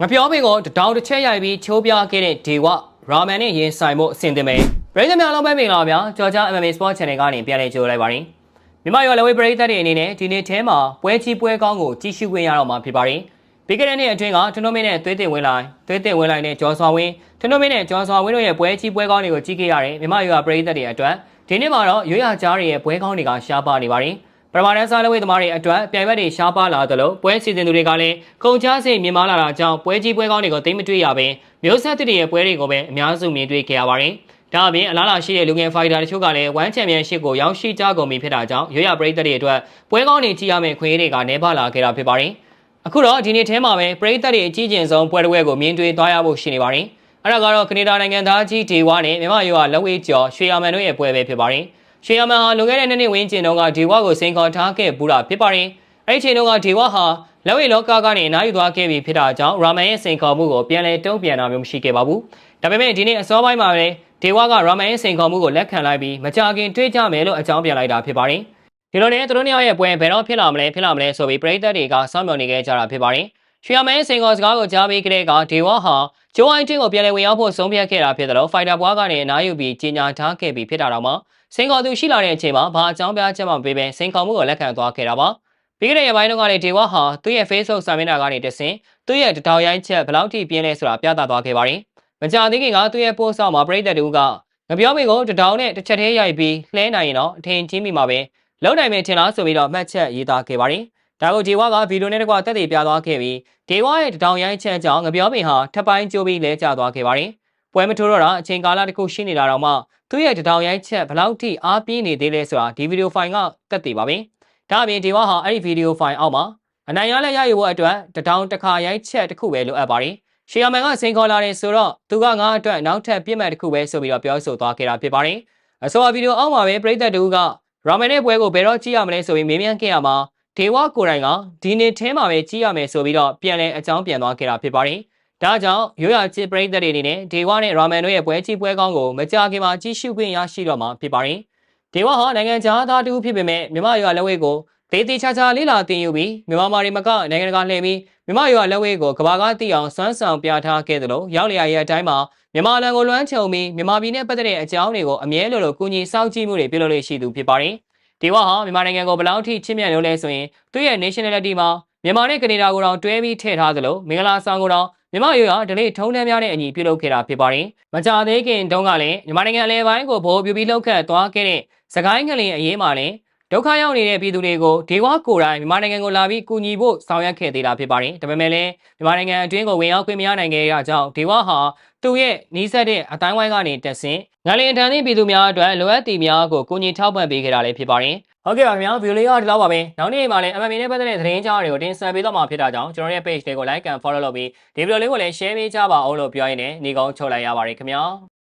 ငပြောပင်ကိုတတောင်တစ်ချက်ရိုက်ပြီးချိုးပြခဲ့တဲ့ဒေဝရာမန်နဲ့ရင်ဆိုင်မှုအဆင်သင့်ပဲပရိသတ်များလုံးပဲမင်္ဂလာပါဗျာကြော်ကြား MMA Sport Channel ကနေပြန်လည်ကြိုဆိုလိုက်ပါရစေမြန်မာရွာလဝေးပရိသတ်တွေအနေနဲ့ဒီနေ့ထဲမှာပွဲကြီးပွဲကောင်းကိုကြည့်ရှုခွင့်ရတော့မှာဖြစ်ပါတယ်ပြီးခဲ့တဲ့နေ့အတွင်းကထွန်းထွန်းမင်းနဲ့သွေးတင်ဝင်လိုက်သွေးတင်ဝင်လိုက်နဲ့ကျော်စွာဝင်းထွန်းထွန်းမင်းနဲ့ကျော်စွာဝင်းတို့ရဲ့ပွဲကြီးပွဲကောင်းတွေကိုကြည့်ခဲ့ရတယ်မြန်မာရွာပရိသတ်တွေအတွက်ဒီနေ့မှာတော့ရွေးရကြားတွေရဲ့ပွဲကောင်းတွေကရှားပါနေပါတယ် ပရမတန်စားလဝေးသမားတွေအတွက်ပြိုင်ဘက်တွေရှားပါလာသလိုပွဲစီစဉ်သူတွေကလည်းကုန်ချစိတ်မြင်မာလာတာကြောင့်ပွဲကြီးပွဲကောင်းတွေကိုသိမ့်မတွေ့ရဘဲမျိုးဆက်တွေရဲ့ပွဲတွေကိုပဲအများစုမြင်တွေ့ခဲ့ရပါတယ်။ဒါအပြင်အလားလာရှိတဲ့လူငယ်ဖိုက်တာတချို့ကလည်းဝမ်ချန်ပီယံရှစ်ကိုရောက်ရှိကြကုန်ပြီဖြစ်တာကြောင့်ရွေးရပရိသတ်တွေအတွက်ပွဲကောင်းတွေကြည့်ရမယ့်ခွင့်ရတွေကနေပါလာခဲ့တာဖြစ်ပါတယ်။အခုတော့ဒီနေ့ထဲမှာပဲပရိသတ်တွေအကြီးကျယ်ဆုံးပွဲတစ်ပွဲကိုမြင်တွေ့သွားရဖို့ရှိနေပါတယ်။အဲ့ဒါကတော့ကနေဒါနိုင်ငံသားကြီးဒေဝါနဲ့မြန်မာရွာလက်ဝဲကျော်ရွှေရမန်တို့ရဲ့ပွဲပဲဖြစ်ပါတယ်။ ရွှေရမန်ဟာလွန်ခဲ့တဲ့နှစ်နှစ်ဝန်းကျင်တုန်းကဒေဝါကိုစိန်ခေါ်ထားခဲ့ပူတာဖြစ်ပါတယ်။အဲ့ဒီချိန်တုန်းကဒေဝါဟာလက်ဝဲလောကကနေအနားယူသွားခဲ့ပြီဖြစ်တာကြောင့်ရာမန်ရဲ့စိန်ခေါ်မှုကိုပြန်လည်တုံ့ပြန်တာမျိုးမရှိခဲ့ပါဘူး။ဒါပေမဲ့ဒီနေ့အစောပိုင်းမှာပဲဒေဝါကရာမန်ရဲ့စိန်ခေါ်မှုကိုလက်ခံလိုက်ပြီးမကြခင်တွေ့ကြမယ်လို့အကြောင်းပြန်လိုက်တာဖြစ်ပါတယ်။ဒီလိုနဲ့သူတို့နှစ်ယောက်ရဲ့ပွဲဘယ်တော့ဖြစ်လာမလဲဖြစ်လာမလဲဆိုပြီးပရိသတ်တွေကစောင့်မျှော်နေခဲ့ကြတာဖြစ်ပါတယ်။ ရွှေရမန်ရဲ့စိန်ခေါ်စကားကိုကြားပြီးကလေးကဒေဝါဟာဂျိုအိုင်တင်ကိုပြန်လည်ဝင်ရောက်ဖို့ဆုံးဖြတ်ခဲ့တာဖြစ်တယ်လို့ဖိုင်တာဘွားကနေအနားယူပြီးကြီးညာထားခဲ့ပြီးဖြစ်တာတော့မှစိန်ခေါ်သူရှိလာတဲ့အချိန်မှာဘာအကြောင်းပြချက်မှမပေးဘဲစိန်ခေါ်မှုကိုလက်ခံသွားခဲ့တာပါ။ပြီးခဲ့တဲ့ရက်ပိုင်းတုန်းကလည်းဒေဝါဟာသူ့ရဲ့ Facebook စာမျက်နှာကနေတဆင့်သူ့ရဲ့တထောင်ရိုင်းချက်ဘယ်လောက်ထိပြင်းလဲဆိုတာပြသသွားခဲ့ပါတယ်။မကြာသေးခင်ကသူ့ရဲ့ post အောက်မှာပရိသတ်တူကငပြောမိကိုတထောင်နဲ့တစ်ချက်သေးရိုက်ပြီးလှဲနိုင်ရင်တော့အထင်ကြီးမိမှာပဲလုံနိုင်မယ်ထင်လားဆိုပြီးတော့မှတ်ချက်ရေးသားခဲ့ပါတယ်။ ဒါကိုဒေဝါကဗီဒီယိုနဲ့တကွတက်တည်ပြသွားခဲ့ပြီးဒေဝါရဲ့တထောင်ရိုင်းချက်ကြောင့်ငပြောမိဟာထပ်ပိုင်းကျိုးပြီးလဲကျသွားခဲ့ပါတယ်။ပွဲမထိုးတော့တာအချိန်ကာလတစ်ခုရှိနေတာတော့မှသူ့ရဲ့တထောင်ရိုင်းချက်ဘယ်လောက်ထိအားပြင်းနေသေးလဲဆိုတာဒီဗီဒီယိုဖိုင်ကတက်တည်ပါပဲ။ဒါအပြင်ဒေဝါဟာအဲ့ဒီဗီဒီယိုဖိုင်အောက်မှာအနိုင်ရလက်ရယူဖို့အတွက်တထောင်တစ်ခါရိုက်ချက်တစ်ခုပဲလိုအပ်ပါတယ်။ရှီယာမန်ကစိန်ခေါ်လာတယ်ဆိုတော့သူကငါအတွက်နောက်ထပ်ပြစ်မှတ်တစ်ခုပဲဆိုပြီးတော့ပြောဆိုသွားခဲ့တာဖြစ်ပါတယ်။အဆိုပါဗီဒီယိုအောက်မှာပဲပရိသတ်တူကရာမန်ရဲ့ပွဲကိုဘယ်တော့ကြည့်ရမလဲဆိုပြီးမေးမြန်းခဲ့ရမှာ ဒေဝကိုယ်တိုင်ကဒီနေ့ထဲမှာပဲကြည့်ရမယ်ဆိုပြီးတော့ပြန်လဲအကြောင်းပြန်သွားခဲ့တာဖြစ်ပါတယ်။ဒါကြောင့်ရိုးရာချစ်ပရိသတ်တွေအနေနဲ့ဒေဝနဲ့ရာမန်တို့ရဲ့ပွဲကြီးပွဲကောင်းကိုမကြာခင်မှာကြည့်ရှုခွင့်ရရှိတော့မှာဖြစ်ပါတယ်။ဒေဝဟာနိုင်ငံခြားသားတူဖြစ်ပေမဲ့မြမရွာလက်ဝဲကိုဒေတီချာချာလေးလာတင်ယူပြီးမြန်မာမာရီမကနိုင်ငံတကာလှည့်ပြီးမြမရွာလက်ဝဲကိုကဘာကတိအောင်စွမ်းဆောင်ပြထားခဲ့သလိုရောက်လျာရဲ့အတိုင်းမှာမြန်မာလန်ကိုလွမ်းချုံပြီးမြန်မာပြည်နဲ့ပတ်သက်တဲ့အကြောင်းတွေကိုအမြဲလိုလိုကူညီစောင့်ကြည့်မှုတွေပြုလုပ်လို့ရှိသူဖြစ်ပါတယ်။ ဒီဝဟာမြန်မာနိုင်ငံကိုဘယ်လောက်ထိချစ်မြတ်လို့လဲဆိုရင်သူ့ရဲ့ nationality မှာမြန်မာနဲ့ကနေဒါကိုတောင်တွဲပြီးထည့်ထားသလိုမင်္ဂလာဆောင်ကိုတောင်မြန်မာရွာဒလေးထုံးတမ်းများနဲ့အညီပြုလုပ်ခဲ့တာဖြစ်ပါတယ်။မကြာသေးခင်တုန်းကလည်းမြန်မာနိုင်ငံအလဲပိုင်းကိုဗိုလ်ပြပြီးလောက်ခတ်သွားခဲ့တဲ့စကိုင်းကလေးအရေးမှာလည်း ဒုက္ခရောက်နေတဲ့ပြည်သူတွေကိုဒေဝကိုယ်တိုင်မြန်မာနိုင်ငံကိုလာပြီးကူညီဖို့ဆောင်ရွက်ခဲ့သေးတာဖြစ်ပါတယ်။ဒါပေမဲ့လည်းမြန်မာနိုင်ငံအတွင်းကိုဝင်ရောက်ခွင့်မရနိုင်ခဲ့ရကြောင်းဒေဝဟာသူ့ရဲ့နီးစပ်တဲ့အတိုင်းဝိုင်းကနေတက်ဆင့်ငလင်တန်သည့်ပြည်သူများအတွက်လိုအပ်သည်များကိုကူညီထောက်ပံ့ပေးခဲ့တာလည်းဖြစ်ပါတယ်။ဟုတ်ကဲ့ပါခင်ဗျာဗီဒီယိုလေးကဒီလောက်ပါပဲ။နောက်နေ့မှာလည်း MMA နဲ့ပတ်သက်တဲ့သတင်းကြားတွေကိုတင်ဆက်ပေးတော့မှာဖြစ်တာကြောင့်ကျွန်တော်ရဲ့ page လေးကို like and follow လုပ်ပြီးဒီဗီဒီယိုလေးကိုလည်း share ပေးကြပါအောင်လို့ပြောရင်းနဲ့ညီကုန်းချုပ်လိုက်ရပါတယ်ခင်ဗျာ။